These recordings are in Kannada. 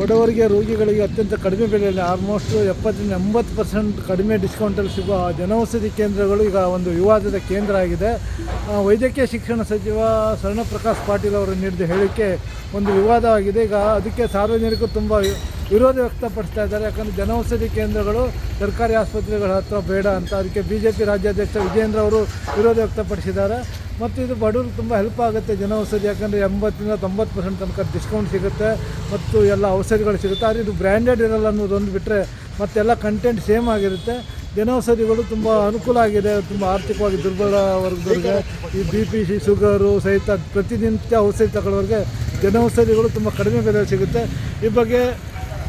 ಬಡವರಿಗೆ ರೋಗಿಗಳಿಗೆ ಅತ್ಯಂತ ಕಡಿಮೆ ಬೆಲೆಯಲ್ಲಿ ಆಲ್ಮೋಸ್ಟ್ ಎಪ್ಪತ್ತರಿಂದ ಎಂಬತ್ತು ಪರ್ಸೆಂಟ್ ಕಡಿಮೆ ಡಿಸ್ಕೌಂಟಲ್ಲಿ ಸಿಗುವ ಜನೌಷಧಿ ಕೇಂದ್ರಗಳು ಈಗ ಒಂದು ವಿವಾದದ ಕೇಂದ್ರ ಆಗಿದೆ. ವೈದ್ಯಕೀಯ ಶಿಕ್ಷಣ ಸಚಿವ ಶರಣಪ್ರಕಾಶ್ ಪಾಟೀಲ್ ಅವರು ನೀಡಿದ ಹೇಳಿಕೆ ಒಂದು ವಿವಾದವಾಗಿದೆ. ಈಗ ಅದಕ್ಕೆ ಸಾರ್ವಜನಿಕರು ತುಂಬ ವಿರೋಧ ವ್ಯಕ್ತಪಡಿಸ್ತಾ ಇದ್ದಾರೆ. ಯಾಕಂದರೆ ಜನೌಷಧಿ ಕೇಂದ್ರಗಳು ಸರ್ಕಾರಿ ಆಸ್ಪತ್ರೆಗಳ ಹತ್ರ ಬೇಡ ಅಂತ. ಅದಕ್ಕೆ ಬಿ ಜೆ ಪಿ ರಾಜ್ಯಾಧ್ಯಕ್ಷ ವಿಜೇಂದ್ರ ಅವರು ವಿರೋಧ ವ್ಯಕ್ತಪಡಿಸಿದ್ದಾರೆ. ಮತ್ತು ಇದು ಬಡವ್ರಿಗೆ ತುಂಬ ಹೆಲ್ಪ್ ಆಗುತ್ತೆ ಜನೌಷಧಿ, ಯಾಕಂದರೆ ಎಂಬತ್ತರಿಂದ ತೊಂಬತ್ತು ಪರ್ಸೆಂಟ್ ತನಕ ಡಿಸ್ಕೌಂಟ್ ಸಿಗುತ್ತೆ ಮತ್ತು ಎಲ್ಲ ಔಷಧಿಗಳು ಸಿಗುತ್ತೆ. ಆದರೆ ಇದು ಬ್ರ್ಯಾಂಡೆಡ್ ಇರಲ್ಲ ಅನ್ನೋದೊಂದು ಬಿಟ್ಟರೆ ಮತ್ತೆಲ್ಲ ಕಂಟೆಂಟ್ ಸೇಮ್ ಆಗಿರುತ್ತೆ. ಜನೌಷಧಿಗಳು ತುಂಬ ಅನುಕೂಲ ಆಗಿದೆ, ತುಂಬ ಆರ್ಥಿಕವಾಗಿ ದುರ್ಬಲ ವರ್ಗದವ್ರಿಗೆ. ಈ ಬಿ ಪಿ ಸಿ ಶುಗರು ಸಹಿತ ಪ್ರತಿನಿತ್ಯ ಔಷಧಿ ತಗೊಳ್ಳೋರಿಗೆ ಜನೌಷಧಿಗಳು ತುಂಬ ಕಡಿಮೆ ಬೆಲೆ ಸಿಗುತ್ತೆ. ಈ ಬಗ್ಗೆ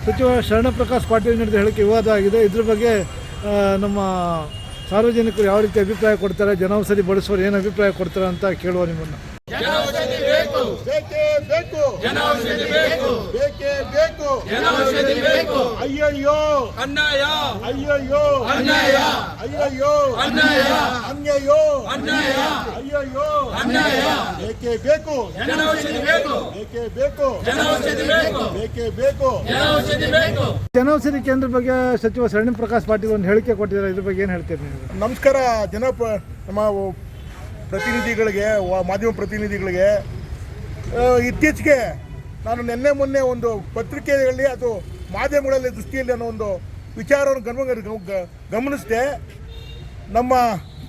ಸಚಿವ ಶರಣಪ್ರಕಾಶ್ ಪಾಟೀಲ್ ನೀಡಿದ ಹೇಳಿಕೆ ವಿವಾದ ಆಗಿದೆ. ಇದ್ರ ಬಗ್ಗೆ ನಮ್ಮ ಸಾರ್ವಜನಿಕರು ಯಾವ ರೀತಿ ಅಭಿಪ್ರಾಯ ಕೊಡ್ತಾರೆ ಜನೌಷಧಿ ಬಳಸುವವರು ಏನು ಅಭಿಪ್ರಾಯ ಕೊಡ್ತಾರೆ ಅಂತ ಕೇಳುವ ನಿಮ್ಮನ್ನು. ಬೇಕೇ. ಬೇಕು ಜನೌಷಧಿ ಬೇಕು. ಬೇಕೇ ಬೇಕು. ಜನೌಷಧಿ ಬೇಕು. ಅಯ್ಯಯ್ಯೋ. ಅನ್ಯಾಯ. ಅಯ್ಯಯ್ಯೋ. ಅನ್ಯಾಯ. ಅಯ್ಯಯ್ಯೋ. ಅನ್ಯಾಯ. ಅನ್ಯಯ್ಯೋ ಅನ್ಯಾಯ. ಅಯ್ಯಯ್ಯೋ. ಅನ್ಯಾಯ. ಬೇಕೇ ಬೇಕು. ಜನೌಷಧಿ ಬೇಕು. ಬೇಕೇ ಬೇಕು. ಜನೌಷಧಿ ಬೇಕು. ಬೇಕೇ ಬೇಕು. ಜನೌಷಧಿ ಬೇಕು. ಜನೌಷಧಿ ಕೇಂದ್ರ ಬಗ್ಗೆ ಸಚಿವ ಶರಣಪ್ರಕಾಶ್ ಪಾಟೀಲ್ ಒಂದು ಹೇಳಿಕೆ ಕೊಟ್ಟಿದ್ದಾರೆ. ಇದ್ರ ಬಗ್ಗೆ ಏನು ಹೇಳ್ತೀರಿ ನೀವು? ನಮಸ್ಕಾರ. ಜನ ನಮ್ಮ ಪ್ರತಿನಿಧಿಗಳಿಗೆ ವ- ಮಾಧ್ಯಮ ಪ್ರತಿನಿಧಿಗಳಿಗೆ ಇತ್ತೀಚೆಗೆ ನಾನು ನಿನ್ನೆ ಮೊನ್ನೆ ಒಂದು ಪತ್ರಿಕೆಯಲ್ಲಿ ಅದು ಮಾಧ್ಯಮಗಳಲ್ಲಿ ದೃಷ್ಟಿಯಲ್ಲಿ ಅನ್ನೋ ಒಂದು ವಿಚಾರವನ್ನು ಗಮನ ಗಮನಿಸಿದೆ. ನಮ್ಮ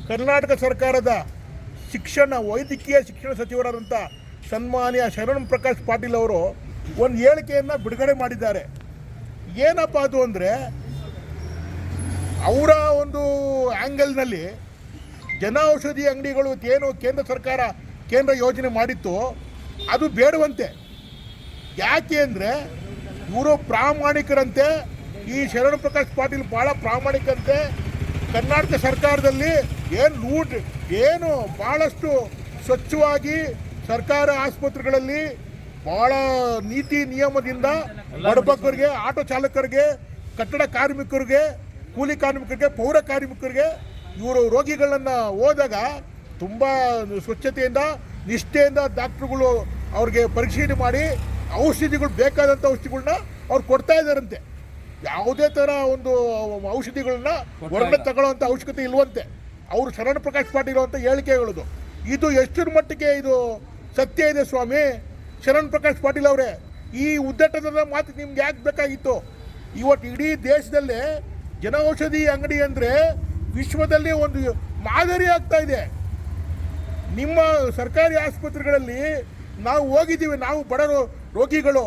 ಕರ್ನಾಟಕ ಸರ್ಕಾರದ ಶಿಕ್ಷಣ, ವೈದ್ಯಕೀಯ ಶಿಕ್ಷಣ ಸಚಿವರಾದಂಥ ಸನ್ಮಾನ್ಯ ಶರಣ್ ಪ್ರಕಾಶ್ ಪಾಟೀಲ್ ಅವರು ಒಂದು ಹೇಳಿಕೆಯನ್ನು ಬಿಡುಗಡೆ ಮಾಡಿದ್ದಾರೆ. ಏನಪ್ಪ ಅದು ಅಂದರೆ, ಅವರ ಒಂದು ಆ್ಯಂಗಲ್ನಲ್ಲಿ ಜನೌಷಧಿ ಅಂಗಡಿಗಳು ಏನು ಕೇಂದ್ರ ಸರ್ಕಾರ ಕೇಂದ್ರ ಯೋಜನೆ ಮಾಡಿತ್ತು ಅದು ಬೇಡವಂತೆ. ಯಾಕೆ ಅಂದರೆ ಇವರು ಪ್ರಾಮಾಣಿಕರಂತೆ, ಈ ಶರಣ ಪ್ರಕಾಶ್ ಪಾಟೀಲ್ ಭಾಳ ಪ್ರಾಮಾಣಿಕಂತೆ ಕರ್ನಾಟಕ ಸರ್ಕಾರದಲ್ಲಿ ಏನು ಲೂಟ್ ಏನು ಭಾಳಷ್ಟು ಸ್ವಚ್ಛವಾಗಿ ಸರ್ಕಾರ ಆಸ್ಪತ್ರೆಗಳಲ್ಲಿ ಭಾಳ ನೀತಿ ನಿಯಮದಿಂದ ಬಡಬಗ್ಗರಿಗೆ, ಆಟೋ ಚಾಲಕರಿಗೆ, ಕಟ್ಟಡ ಕಾರ್ಮಿಕರಿಗೆ, ಕೂಲಿ ಕಾರ್ಮಿಕರಿಗೆ, ಪೌರ ಕಾರ್ಮಿಕರಿಗೆ ಇವರು ರೋಗಿಗಳನ್ನು ಹೋದಾಗ ತುಂಬ ಸ್ವಚ್ಛತೆಯಿಂದ ನಿಷ್ಠೆಯಿಂದ ಡಾಕ್ಟ್ರುಗಳು ಅವ್ರಿಗೆ ಪರಿಶೀಲನೆ ಮಾಡಿ ಔಷಧಿಗಳು ಬೇಕಾದಂಥ ಔಷಧಿಗಳನ್ನ ಅವ್ರು ಕೊಡ್ತಾ ಇದ್ದಾರಂತೆ. ಯಾವುದೇ ಥರ ಒಂದು ಔಷಧಿಗಳನ್ನ ಹೊರಗಡೆ ತಗೊಳ್ಳೋವಂಥ ಅವಶ್ಯಕತೆ ಇಲ್ವಂತೆ. ಅವರು ಶರಣ ಪ್ರಕಾಶ್ ಪಾಟೀಲ್ ಅಂತ ಹೇಳಿಕೆ ಹೇಳೋದು. ಇದು ಎಷ್ಟರ ಮಟ್ಟಿಗೆ ಇದು ಸತ್ಯ ಇದೆ ಸ್ವಾಮಿ? ಶರಣ್ ಪ್ರಕಾಶ್ ಪಾಟೀಲ್ ಅವರೇ ಈ ಉದ್ದಟದ ಮಾತು ನಿಮ್ಗೆ ಯಾಕೆ ಬೇಕಾಗಿತ್ತು? ಇವತ್ತು ಇಡೀ ದೇಶದಲ್ಲೇ ಜನೌಷಧಿ ಅಂಗಡಿ ಅಂದರೆ ವಿಶ್ವದಲ್ಲಿ ಒಂದು ಮಾದರಿ ಆಗ್ತಾ ಇದೆ. ನಿಮ್ಮ ಸರ್ಕಾರಿ ಆಸ್ಪತ್ರೆಗಳಲ್ಲಿ ನಾವು ಹೋಗಿದ್ದೀವಿ, ನಾವು ಬಡ ರೋಗಿಗಳು,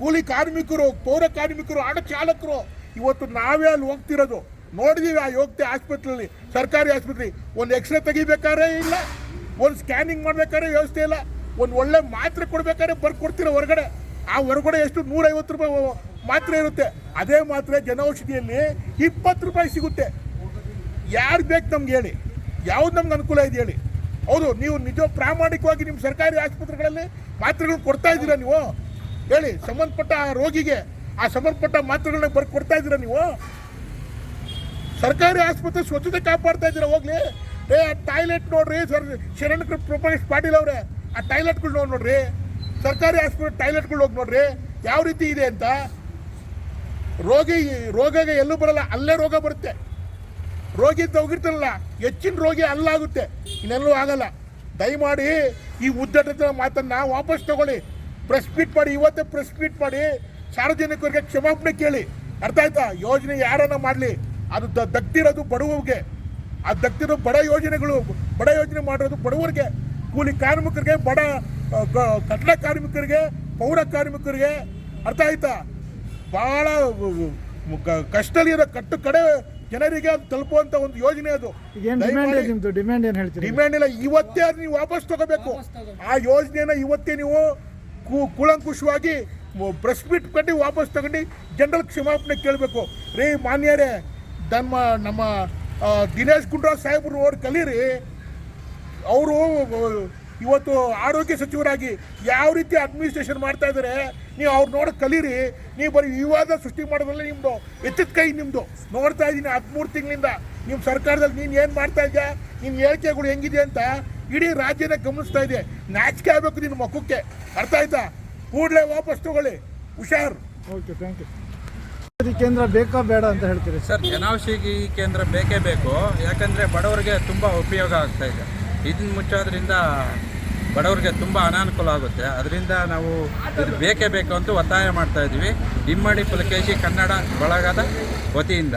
ಕೂಲಿ ಕಾರ್ಮಿಕರು, ಪೌರ ಕಾರ್ಮಿಕರು ಆಟೋ ಚಾಲಕರು. ಇವತ್ತು ನಾವೇ ಅಲ್ಲಿ ಹೋಗ್ತಿರೋದು. ನೋಡಿದೀವಿ ಆ ಯೋಗ್ಯತೆ ಆಸ್ಪತ್ರೆಯಲ್ಲಿ, ಸರ್ಕಾರಿ ಆಸ್ಪತ್ರೆ. ಒಂದು ಎಕ್ಸ್ರೇ ತೆಗಿಬೇಕಾದ್ರೆ ಇಲ್ಲ, ಒಂದು ಸ್ಕ್ಯಾನಿಂಗ್ ಮಾಡ್ಬೇಕಾದ್ರೆ ವ್ಯವಸ್ಥೆ ಇಲ್ಲ, ಒಂದು ಒಳ್ಳೆ ಮಾತ್ರೆ ಕೊಡ್ಬೇಕಾದ್ರೆ ಬರ್ಕೊಡ್ತೀರ ಹೊರಗಡೆ. ಆ ಹೊರಗಡೆ ಎಷ್ಟು? ನೂರೈವತ್ತು ರೂಪಾಯಿ ಮಾತ್ರೆ ಇರುತ್ತೆ. ಅದೇ ಮಾತ್ರೆ ಜನೌಷಧಿಯಲ್ಲಿ ಇಪ್ಪತ್ತು ರೂಪಾಯಿ ಸಿಗುತ್ತೆ. ಯಾರು ಬೇಕು ನಮ್ಗೆ ಹೇಳಿ. ಯಾವ್ದು ನಮ್ಗೆ ಅನುಕೂಲ ಇದೆ ಹೇಳಿ. ಹೌದು, ನೀವು ನಿಜ ಪ್ರಾಮಾಣಿಕವಾಗಿ ನಿಮ್ಮ ಸರ್ಕಾರಿ ಆಸ್ಪತ್ರೆಗಳಲ್ಲಿ ಮಾತ್ರೆಗಳು ಕೊಡ್ತಾ ಇದ್ದೀರಾ ನೀವು? ಹೇಳಿ, ಸಂಬಂಧಪಟ್ಟ ಆ ರೋಗಿಗೆ ಆ ಸಂಬಂಧಪಟ್ಟ ಮಾತ್ರೆಗಳನ್ನ ಬರ್, ಕೊಡ್ತಾ ಇದ್ದೀರಾ ನೀವು? ಸರ್ಕಾರಿ ಆಸ್ಪತ್ರೆ ಸ್ವಚ್ಛತೆ ಕಾಪಾಡ್ತಾ ಇದ್ದೀರಾ ಹೋಗ್ಲಿ? ಏ, ಆ ಟಾಯ್ಲೆಟ್ ನೋಡ್ರಿ, ಸರ್ ಶರಣ್ ಪ್ರಕಾಶ್ ಪಾಟೀಲ್ ಅವರೇ, ಆ ಟಾಯ್ಲೆಟ್ಗಳು ನೋಡಿ ನೋಡ್ರಿ. ಸರ್ಕಾರಿ ಆಸ್ಪತ್ರೆ ಟಾಯ್ಲೆಟ್ಗಳು ಹೋಗಿ ನೋಡ್ರಿ. ಯಾವ ರೀತಿ ಇದೆ ಅಂತ? ರೋಗಿ, ರೋಗಗೆ ಎಲ್ಲೂ ಬರಲ್ಲ, ಅಲ್ಲೇ ರೋಗ ಬರುತ್ತೆ. ರೋಗಿ ಹೋಗಿರ್ತಾರಲ್ಲ, ಹೆಚ್ಚಿನ ರೋಗಿ ಅಲ್ಲಾಗುತ್ತೆ ಇನ್ನೆಲ್ಲೂ ಆಗಲ್ಲ. ದಯಮಾಡಿ ಈ ಉದ್ದಟದ ಮಾತನ್ನ ವಾಪಸ್ ತಗೊಳ್ಳಿ. ಪ್ರೆಸ್ ಮೀಟ್ ಮಾಡಿ, ಇವತ್ತೇ ಪ್ರೆಸ್ ಮೀಟ್ ಮಾಡಿ, ಸಾರ್ವಜನಿಕರಿಗೆ ಕ್ಷಮಾಪಣೆ ಕೇಳಿ. ಅರ್ಥ ಆಯ್ತಾ? ಯೋಜನೆ ಯಾರನ್ನ ಮಾಡಲಿ? ಅದು ದ- ದಗ್ತಿರೋದು ಬಡವರಿಗೆ. ಆ ದಗ್ತಿರೋ ಬಡ ಯೋಜನೆಗಳು, ಬಡ ಯೋಜನೆ ಮಾಡಿರೋದು ಬಡವರಿಗೆ. ಕೂಲಿ ಕಾರ್ಮಿಕರಿಗೆ, ಬಡ ಕಟ್ಟಡ ಕಾರ್ಮಿಕರಿಗೆ, ಪೌರ ಕಾರ್ಮಿಕರಿಗೆ. ಅರ್ಥ ಆಯ್ತಾ? ಬಹಳ ಕಷ್ಟದಲ್ಲಿರೋ ಕಟ್ಟು ಕಡೆ ಜನರಿಗೆ ಅದು ತಲುಪುವಂತ ಒಂದು ಯೋಜನೆ ಅದು. ಡಿಮ್ಯಾಂಡ್ ಡಿಮ್ಯಾಂಡ್ ಏನು ಹೇಳ್ತೀರಿ? ಡಿಮ್ಯಾಂಡ್ ಇಲ್ಲ. ಇವತ್ತೇ ಅದು ನೀವು ವಾಪಸ್ ತಗೋಬೇಕು. ಆ ಯೋಜನೆನ ಇವತ್ತೇ ನೀವು ಕು- ಕೂಲಂಕುಷವಾಗಿ ಪ್ರೆಸ್ ಮೀಟ್ ಕಟ್ಟಿ ವಾಪಸ್ ತಗೊಂಡು ಜನರಲ್ ಕ್ಷಮಾಪಣೆ ಕೇಳಬೇಕು. ರೀ ಮಾನ್ಯರೇ ನಮ್ಮ ನಮ್ಮ ದಿನೇಶ್ ಗುಂಡ್ರಾವ್ ಸಾಹೇಬ್ರು ನೋಡಿ ಕಲೀರಿ. ಅವರು ಇವತ್ತು ಆರೋಗ್ಯ ಸಚಿವರಾಗಿ ಯಾವ ರೀತಿ ಅಡ್ಮಿನಿಸ್ಟ್ರೇಷನ್ ಮಾಡ್ತಾ ಇದ್ದಾರೆ ನೀವು ಅವ್ರು ನೋಡಿ ಕಲೀರಿ. ನೀವು ಬರೀ ವಿವಾದ ಸೃಷ್ಟಿ ಮಾಡೋದ್ರಲ್ಲಿ ನಿಮ್ಮದು ಎತ್ತಿದ ಕೈ ನಿಮ್ಮದು ನೋಡ್ತಾ ಇದ್ದೀನಿ ಹದಿಮೂರು ತಿಂಗಳಿಂದ ನಿಮ್ಮ ಸರ್ಕಾರದಲ್ಲಿ ನೀನು ಏನು ಮಾಡ್ತಾ ಇದೆಯಾ? ನಿನ್ನ ಹೇಳಿಕೆಗಳು ಹೆಂಗಿದೆ ಅಂತ ಇಡೀ ರಾಜ್ಯನ ಗಮನಿಸ್ತಾ ಇದೆ. ನಾಚಿಕೆ ಆಗಬೇಕು ನಿನ್ನ ಮಕ್ಕಕ್ಕೆ ಅರ್ಥ ಆಯ್ತಾ? ಕೂಡಲೇ ವಾಪಸ್ ತಗೊಳ್ಳಿ. ಹುಷಾರು. ಓಕೆ ಥ್ಯಾಂಕ್ ಯು ಕೇಂದ್ರ ಬೇಕಾ ಬೇಡ ಅಂತ ಹೇಳ್ತೀರಿ? ಸರ್ ಜನೌಷಧಿ ಕೇಂದ್ರ ಬೇಕೇ ಬೇಕು. ಯಾಕಂದರೆ ಬಡವರಿಗೆ ತುಂಬ ಉಪಯೋಗ ಆಗ್ತಾ ಇದೆ. ಇದನ್ನ ಮುಚ್ಚೋದ್ರಿಂದ ಬಡವರಿಗೆ ತುಂಬ ಅನಾನುಕೂಲ ಆಗುತ್ತೆ. ಅದರಿಂದ ನಾವು ಇದು ಬೇಕೇ ಬೇಕು ಅಂತ ಒತ್ತಾಯ ಮಾಡ್ತಾ ಇದ್ದೀವಿ. ಇಮ್ಮಡಿ ಪುಲಕೇಶಿ ಕನ್ನಡ ಬಳಗದ ವತಿಯಿಂದ.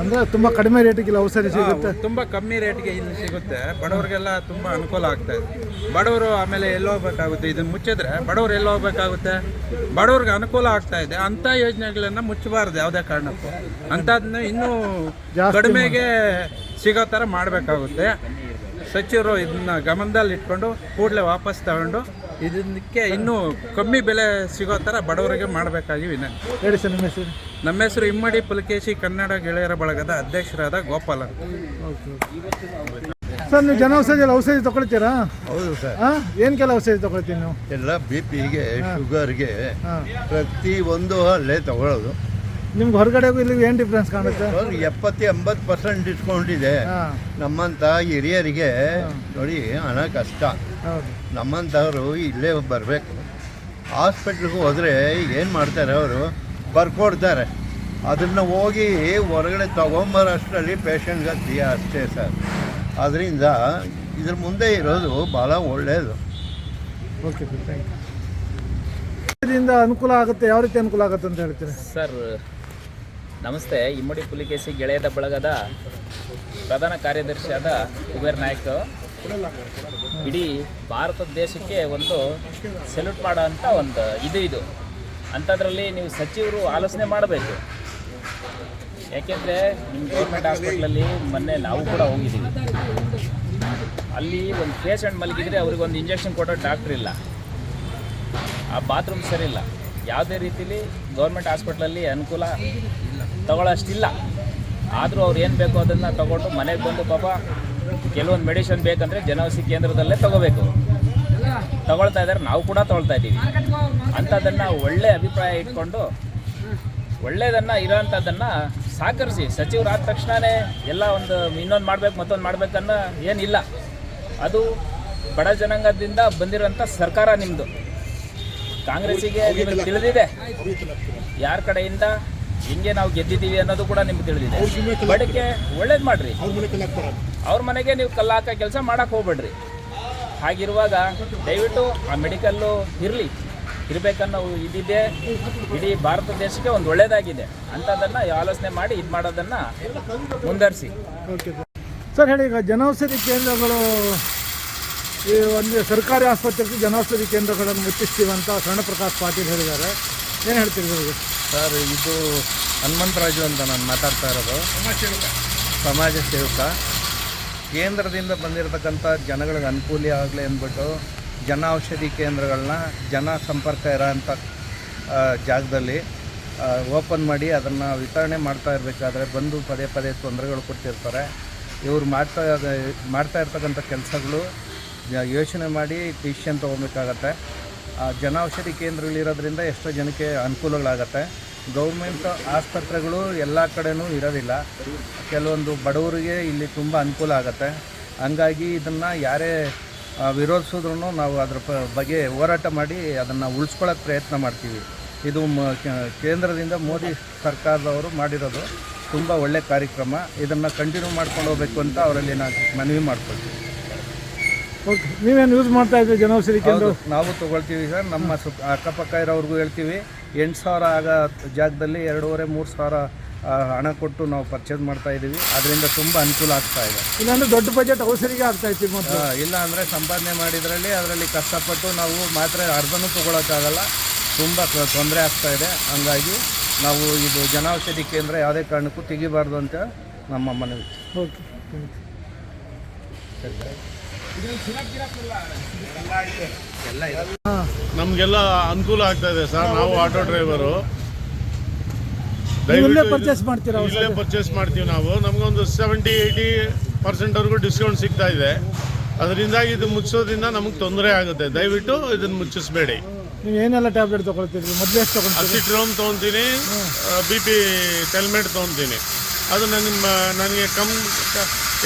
ಅಂದರೆ ತುಂಬ ಕಡಿಮೆ ರೇಟಿಗೆ ಔಷಧಿ ಸಿಗುತ್ತೆ? ತುಂಬ ಕಮ್ಮಿ ರೇಟ್ಗೆ ಇಲ್ಲಿ ಸಿಗುತ್ತೆ. ಬಡವರಿಗೆಲ್ಲ ತುಂಬ ಅನುಕೂಲ ಆಗ್ತಾ ಇದೆ. ಬಡವರು ಆಮೇಲೆ ಎಲ್ಲೋಗ್ಬೇಕಾಗುತ್ತೆ ಇದನ್ನು ಮುಚ್ಚಿದ್ರೆ ಬಡವರು ಎಲ್ಲಿ ಹೋಗ್ಬೇಕಾಗುತ್ತೆ? ಬಡವ್ರಿಗೆ ಅನುಕೂಲ ಆಗ್ತಾ ಇದೆ. ಅಂಥ ಯೋಜನೆಗಳನ್ನು ಮುಚ್ಚಬಾರ್ದು ಯಾವುದೇ ಕಾರಣಕ್ಕೂ. ಅಂಥದ್ದನ್ನ ಇನ್ನೂ ಕಡಿಮೆಗೆ ಸಿಗೋ ಥರ ಮಾಡಬೇಕಾಗುತ್ತೆ. ಸಚಿವರು ಇದನ್ನ ಗಮನದಲ್ಲಿ ಇಟ್ಕೊಂಡು ಕೂಡಲೇ ವಾಪಸ್ ತಗೊಂಡು ಇದಕ್ಕೆ ಇನ್ನೂ ಕಮ್ಮಿ ಬೆಲೆ ಸಿಗೋ ಥರ ಬಡವರಿಗೆ ಮಾಡಬೇಕಾಗಿ ವಿನಂತಿ. ಹೇಳಿ ಸರ್ ನಿಮ್ಮ ಹೆಸರು? ನಮ್ಮ ಹೆಸರು ಇಮ್ಮಡಿ ಪುಲಕೇಶಿ ಕನ್ನಡ ಗೆಳೆಯರ ಬಳಗದ ಅಧ್ಯಕ್ಷರಾದ ಗೋಪಾಲ. ಸರ್ ನೀವು ಜನೌಷಧಿಯಲ್ಲಿ ಔಷಧಿ ತಗೊಳ್ತೀರಾ? ಹೌದು ಸರ್. ಹಾಂ ಕೆಲ ಔಷಧಿ ತಗೊಳ್ತೀನಿ ನೀವು? ಎಲ್ಲ ಬಿ ಪಿಗೆ ಶುಗರ್ಗೆ ಹಾಂ. ಪ್ರತಿ ಒಂದು ಅಲ್ಲೇ ತಗೊಳ್ಳೋದು. ನಿಮ್ಗೆ ಹೊರಗಡೆಗೂ ಇಲ್ಲಿ ಏನು ಡಿಫ್ರೆನ್ಸ್ ಕಾಣುತ್ತೆ? ಅವರು ಎಪ್ಪತ್ತು ಎಂಬತ್ತು ಪರ್ಸೆಂಟ್ ಡಿಸ್ಕೌಂಟ್ ಇದೆ ನಮ್ಮಂಥ ಹಿರಿಯರಿಗೆ ನೋಡಿ ಹಣ ಕಷ್ಟ. ಹೌದು. ನಮ್ಮಂಥವ್ರು ಇಲ್ಲೇ ಬರಬೇಕು. ಹಾಸ್ಪಿಟ್ಲಿಗೆ ಹೋದರೆ ಏನು ಮಾಡ್ತಾರೆ ಅವರು? ಬರ್ಕೊಡ್ತಾರೆ. ಅದನ್ನು ಹೋಗಿ ಹೊರಗಡೆ ತೊಗೊಂಬರೋಷ್ಟರಲ್ಲಿ ಪೇಷಂಟ್ಗೆ ಹತ್ತಿ ಅಷ್ಟೇ ಸರ್. ಅದರಿಂದ ಇದ್ರ ಮುಂದೆ ಇರೋದು ಭಾಳ ಒಳ್ಳೆಯದು ಓಕೆ ಸರ್ ಥ್ಯಾಂಕ್ ಯು ಇದರಿಂದ ಅನುಕೂಲ ಆಗುತ್ತೆ ಯಾವ ರೀತಿ ಅನುಕೂಲ ಆಗುತ್ತೆ ಅಂತ ಹೇಳ್ತೀರಾ? ಸರ್ ನಮಸ್ತೆ, ಇಮ್ಮಡಿ ಪುಲಿಕೇಶಿ ಗೆಳೆಯದ ಬಳಗದ ಪ್ರಧಾನ ಕಾರ್ಯದರ್ಶಿಯಾದ ಕುಬೇರ್ ನಾಯಕ್. ಇಡೀ ಭಾರತ ದೇಶಕ್ಕೆ ಒಂದು ಸೆಲ್ಯೂಟ್ ಮಾಡೋ ಅಂಥ ಒಂದು ಇದು ಇದು. ಅಂಥದ್ರಲ್ಲಿ ನೀವು ಸಚಿವರು ಆಲೋಚನೆ ಮಾಡಬೇಕು. ಯಾಕೆಂದರೆ ನಿಮ್ಮ ಗೌರ್ಮೆಂಟ್ ಹಾಸ್ಪಿಟ್ಲಲ್ಲಿ ಮೊನ್ನೆ ನಾವು ಕೂಡ ಹೋಗಿದ್ದೀವಿ. ಅಲ್ಲಿ ಒಂದು ಪೇಷಂಟ್ ಮಲಗಿದ್ರೆ ಅವ್ರಿಗೊಂದು ಇಂಜೆಕ್ಷನ್ ಕೊಡೋ ಡಾಕ್ಟ್ರ್ ಇಲ್ಲ. ಆ ಬಾತ್ರೂಮ್ ಸರಿ ಇಲ್ಲ ಯಾವುದೇ ರೀತಿಲಿ ಗೌರ್ಮೆಂಟ್ ಹಾಸ್ಪಿಟ್ಲಲ್ಲಿ ಅನುಕೂಲ ತಗೊಳ್ಳೋಷ್ಟಿಲ್ಲ. ಆದರೂ ಅವ್ರು ಏನು ಬೇಕೋ ಅದನ್ನು ತಗೊಂಡು ಮನೆಗೆ ಬಂದು ಪಾಪ ಕೆಲವೊಂದು ಮೆಡಿಸಿನ್ ಬೇಕಂದರೆ ಜನೌಷಧಿ ಕೇಂದ್ರದಲ್ಲೇ ತಗೋಬೇಕು. ತಗೊಳ್ತಾ ಇದ್ದಾರೆ ನಾವು ಕೂಡ ತೊಗೊಳ್ತಾ ಇದ್ದೀವಿ. ಅಂಥದ್ದನ್ನು ಒಳ್ಳೆ ಅಭಿಪ್ರಾಯ ಇಟ್ಕೊಂಡು ಒಳ್ಳೆಯದನ್ನು ಇರೋವಂಥದ್ದನ್ನು ಸಹಕರಿಸಿ. ಸಚಿವರಾದ ತಕ್ಷಣವೇ ಎಲ್ಲ ಒಂದು ಇನ್ನೊಂದು ಮಾಡಬೇಕು, ಮತ್ತೊಂದು ಮಾಡಬೇಕನ್ನೋ ಏನಿಲ್ಲ. ಅದು ಬಡ ಜನಾಂಗದಿಂದ ಬಂದಿರೋಂಥ ಸರ್ಕಾರ ನಿಮ್ಮದು ಕಾಂಗ್ರೆಸ್ಸಿಗೆ ನಿಮಗೆ ತಿಳಿದಿದೆ. ಯಾರ ಕಡೆಯಿಂದ? ಹಿಂಗೆ ನಾವು ಗೆದ್ದಿದ್ದೀವಿ ಅನ್ನೋದು ಕೂಡ ನಿಮ್ಗೆ ತಿಳಿದಿದೆ. ಬಡಕೆ ಒಳ್ಳೇದು ಮಾಡ್ರಿ. ಅವ್ರ ಮನೆಗೆ ನೀವು ಕಲ್ಲು ಹಾಕೋ ಕೆಲಸ ಮಾಡಕ್ ಹೋಗ್ಬೇಡ್ರಿ. ಹಾಗಿರುವಾಗ ದಯವಿಟ್ಟು ಆ ಮೆಡಿಕಲ್ಲು ಇರಲಿ. ಇರಬೇಕನ್ನೋ ಇದಿದೆ. ಇಡೀ ಭಾರತ ದೇಶಕ್ಕೆ ಒಂದು ಒಳ್ಳೇದಾಗಿದೆ ಅಂಥದ್ದನ್ನು ಆಲೋಚನೆ ಮಾಡಿ ಇದು ಮಾಡೋದನ್ನು ಮುಂದರಿಸಿ ಸರ್ ಹೇಳಿ ಈಗ ಜನೌಷಧಿ ಕೇಂದ್ರಗಳು ಈ ಒಂದು ಸರ್ಕಾರಿ ಆಸ್ಪತ್ರೆಗೆ ಜನೌಷಧಿ ಕೇಂದ್ರಗಳನ್ನು ಮುಚ್ಚಿಸ್ತೀವಂತ ಅಂತ ಪ್ರಕಾಶ್ ಪಾಟೀಲ್ ಹೇಳಿದ್ದಾರೆ. ಏನು ಹೇಳ್ತೀರಿ ಸರ್, ಇದು ಹನುಮಂತರಾಜು ಅಂತ ನಾನು ಮಾತಾಡ್ತಾ ಇರೋದು. ಸಮಾಜ ಸೇವಕ. ಕೇಂದ್ರದಿಂದ ಬಂದಿರತಕ್ಕಂಥ ಜನಗಳಿಗೆ ಅನುಕೂಲ ಆಗಲಿ ಅಂದ್ಬಿಟ್ಟು ಜನ ಔಷಧಿ ಕೇಂದ್ರಗಳನ್ನ ಜನ ಸಂಪರ್ಕ ಇರೋಂಥ ಜಾಗದಲ್ಲಿ ಓಪನ್ ಮಾಡಿ ಅದನ್ನು ವಿತರಣೆ ಮಾಡ್ತಾ ಇರಬೇಕಾದ್ರೆ ಬಂದು ಪದೇ ಪದೇ ತೊಂದರೆಗಳು ಕೊಡ್ತಿರ್ತಾರೆ ಇವರು ಮಾಡ್ತಾ ಮಾಡ್ತಾ ಇರ್ತಕ್ಕಂಥ ಕೆಲಸಗಳು ಯೋಚನೆ ಮಾಡಿ ಡಿಸಿಷನ್ ತೊಗೊಬೇಕಾಗತ್ತೆ. ಆ ಜನ ಔಷಧಿ ಕೇಂದ್ರಗಳಿರೋದ್ರಿಂದ ಎಷ್ಟೋ ಜನಕ್ಕೆ ಅನುಕೂಲಗಳಾಗತ್ತೆ. ಗೌರ್ಮೆಂಟ್ ಆಸ್ಪತ್ರೆಗಳು ಎಲ್ಲ ಕಡೆನೂ ಇರೋದಿಲ್ಲ. ಕೆಲವೊಂದು ಬಡವರಿಗೆ ಇಲ್ಲಿ ತುಂಬ ಅನುಕೂಲ ಆಗುತ್ತೆ. ಹಂಗಾಗಿ ಇದನ್ನು ಯಾರೇ ವಿರೋಧಿಸಿದ್ರು ನಾವು ಅದ್ರ ಬಗ್ಗೆ ಹೋರಾಟ ಮಾಡಿ ಅದನ್ನು ಉಳಿಸ್ಕೊಳ್ಳೋಕೆ ಪ್ರಯತ್ನ ಮಾಡ್ತೀವಿ. ಇದು ಕೇಂದ್ರದಿಂದ ಮೋದಿ ಸರ್ಕಾರದವರು ಮಾಡಿರೋದು ತುಂಬ ಒಳ್ಳೆ ಕಾರ್ಯಕ್ರಮ. ಇದನ್ನು ಕಂಟಿನ್ಯೂ ಮಾಡ್ಕೊಂಡು ಹೋಗ್ಬೇಕು ಅಂತ ಅವರಲ್ಲಿ ನಾನು ಮನವಿ ಮಾಡ್ಕೊಳ್ತೀವಿ ಓಕೆ ನೀವೇನು ಯೂಸ್ ಮಾಡ್ತಾ ಇದ್ದೀವಿ ಜನೌಷಧಿ ಕೇಂದ್ರ ಹೌದು, ನಾವು ತಗೊಳ್ತೀವಿ ಸರ್. ನಮ್ಮ ಸುತ್ತ ಅಕ್ಕಪಕ್ಕ ಇರೋರ್ಗೂ ಹೇಳ್ತೀವಿ. ಎಂಟು ಸಾವಿರ ಆಗ ಜಾಗದಲ್ಲಿ ಎರಡೂವರೆ ಮೂರು ಸಾವಿರ ಆ, ಹಣ ಕೊಟ್ಟು ನಾವು ಪರ್ಚೇಸ್ ಮಾಡ್ತಾ ಇದ್ದೀವಿ ಅದರಿಂದ ತುಂಬ ಅನುಕೂಲ ಆಗ್ತಾ ಇದೆ. ಇಲ್ಲಾಂದ್ರೆ ದೊಡ್ಡ ಬಜೆಟ್ ಔಷಧಿಗೆ ಆಗ್ತಾ ಇತ್ತು ಮೊದಲು ಆ, ಇಲ್ಲ ಅಂದರೆ ಸಂಪಾದನೆ ಮಾಡಿದ್ರಲ್ಲಿ ಅದರಲ್ಲಿ ಕಷ್ಟಪಟ್ಟು ನಾವು ಮಾತ್ರ ಅರ್ಧನೂ ತೊಗೊಳಕ್ಕಾಗಲ್ಲ. ತುಂಬ ತೊಂದರೆ ಆಗ್ತಾ ಇದೆ. ಹಂಗಾಗಿ ನಾವು ಇದು ಜನೌಷಧಿ ಕೇಂದ್ರ ಯಾವುದೇ ಕಾರಣಕ್ಕೂ ತೆಗಿಬಾರ್ದು ಅಂತ ನಮ್ಮ ಮನವಿ ಓಕೆ ಸರಿ ನಮಗೆಲ್ಲ ಅನುಕೂಲ ಆಗ್ತಾ ಇದೆ ಸರ್. ನಾವು ಆಟೋ ಡ್ರೈವರು. ಪರ್ಚೇಸ್ ಮಾಡ್ತೀರಾ ಇಲ್ಲೇ ಪರ್ಚೇಸ್ ಮಾಡ್ತೀವಿ ನಾವು. ನಮಗೊಂದು ಸೆವೆಂಟಿ ಏಯ್ಟಿ ಪರ್ಸೆಂಟ್ವರೆಗೂ ಡಿಸ್ಕೌಂಟ್ ಸಿಗ್ತಾ ಇದೆ. ಅದರಿಂದಾಗಿ ಇದು ಮುಚ್ಚೋದ್ರಿಂದ ನಮಗೆ ತೊಂದರೆ ಆಗುತ್ತೆ. ದಯವಿಟ್ಟು ಇದನ್ನು ಮುಚ್ಚಿಸ್ಬೇಡಿ. ನೀವು ಏನೆಲ್ಲ ಟ್ಯಾಬ್ಲೆಟ್ ತೊಗೊಳ್ತೀರಿ? ಮೊದಲು ಎಷ್ಟು ತೊಗೊಳ್ತೀರಿ? ಅಸಿಟ್ರೋಮ್ ತೊಗೊತೀನಿ ಬಿ ಪಿ ಟೆಲ್ಮೆಟ್ ತೊಗೊತೀನಿ. ಅದು ನನ್ನ ನನಗೆ ಕಮ್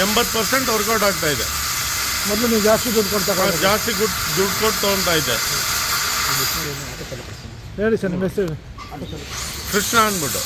ಎಂಬತ್ತು ಪರ್ಸೆಂಟ್ ವರ್ಕೌಟ್ ಆಗ್ತಾ ಇದೆ. ಮೊದಲು ನೀವು ಜಾಸ್ತಿ ದುಡ್ಡು ಕೊಡ್ತಾ ಜಾಸ್ತಿ ದುಡ್ಡು ದುಡ್ಡು ಕೊಟ್ಟು ತೊಗೊತಾ ಇದ್ದೆ. ಹೇಳಿ ಸರ್ ನಿಮ್ಮ ಹೆಸರು? ಕೃಷ್ಣ ಅಂದ್ಬಿಟ್ಟು.